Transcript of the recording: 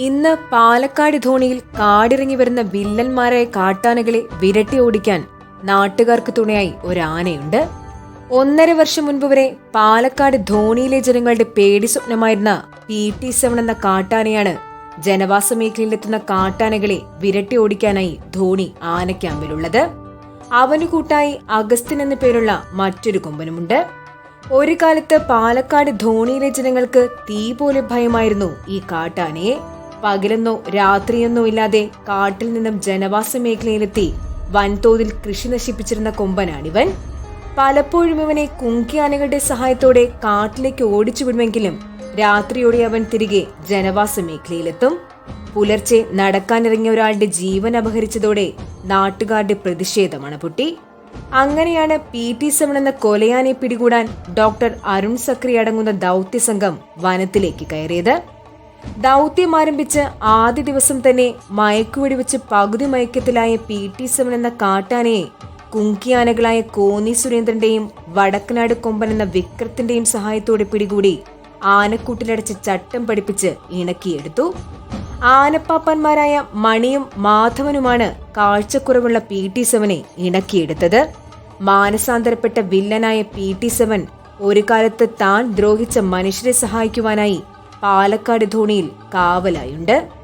ഇന്ന് പാലക്കാട് ധോണിയിൽ കാടിറങ്ങി വരുന്ന വില്ലന്മാരായ കാട്ടാനകളെ വിരട്ടി ഓടിക്കാൻ നാട്ടുകാർക്ക് തുണയായി ഒരാനയുണ്ട് ഒന്നര വർഷം മുൻപ് വരെ പാലക്കാട് ധോണിയിലെ ജനങ്ങളുടെ പേടി സ്വപ്നമായിരുന്ന പി ടി സെവൻ എന്ന കാട്ടാനയാണ് ജനവാസ മേഖലയിലെത്തുന്ന കാട്ടാനകളെ വിരട്ടി ഓടിക്കാനായി ധോണി ആനക്യാമ്പിലുള്ളത്. അവനു കൂട്ടായി അഗസ്തിൻ എന്ന പേരുള്ള മറ്റൊരു കൊമ്പനുമുണ്ട്. ഒരു കാലത്ത് പാലക്കാട് ധോണിയിലെ ജനങ്ങൾക്ക് തീ പോലെ ഭയമായിരുന്നു ഈ കാട്ടാനയെ. പകലെന്നോ രാത്രിയെന്നോ ഇല്ലാതെ കാട്ടിൽ നിന്നും ജനവാസ മേഖലയിലെത്തി വൻതോതിൽ കൃഷി നശിപ്പിച്ചിരുന്ന കൊമ്പനാണിവൻ. പലപ്പോഴും ഇവനെ കുങ്കിയാനകളുടെ സഹായത്തോടെ കാട്ടിലേക്ക് ഓടിച്ചു വിടുമെങ്കിലും രാത്രിയോടെ അവൻ തിരികെ ജനവാസ മേഖലയിലെത്തും. പുലർച്ചെ നടക്കാനിറങ്ങിയ ഒരാളുടെ ജീവൻ അപഹരിച്ചതോടെ നാട്ടുകാരുടെ പ്രതിഷേധമാണ് പൊട്ടി അങ്ങനെയാണ് പി ടി സെവൻ എന്ന കൊലയാനെ പിടികൂടാൻ ഡോക്ടർ അരുൺ സക്രി അടങ്ങുന്ന ദൗത്യ സംഘം വനത്തിലേക്ക് കയറിയത്. ദൗത്യം ആരംഭിച്ച് ആദ്യ ദിവസം തന്നെ മയക്കുവെടി വെച്ച് പകുതി മയക്കത്തിലായ പി ടി സെവൻ എന്ന കാട്ടാനയെ കുങ്കിയാനകളായ കോന്നി സുരേന്ദ്രന്റെയും വടക്കനാട് കൊമ്പൻ എന്ന വിക്രത്തിന്റെയും സഹായത്തോടെ പിടികൂടി ആനക്കൂട്ടിലടച്ച് ചട്ടം പഠിപ്പിച്ച് ഇണക്കിയെടുത്തു. ആനപ്പാപ്പന്മാരായ മണിയും മാധവനുമാണ് കാഴ്ചക്കുറവുള്ള പി ടി സെവനെ ഇണക്കിയെടുത്തത്. മാനസാന്തരപ്പെട്ട വില്ലനായ പി ടി സെവൻ ഒരു കാലത്ത് താൻ ദ്രോഹിച്ച മനുഷ്യരെ സഹായിക്കുവാനായി പാലക്കാട് ധോണിയിൽ കാവലായുണ്ട്.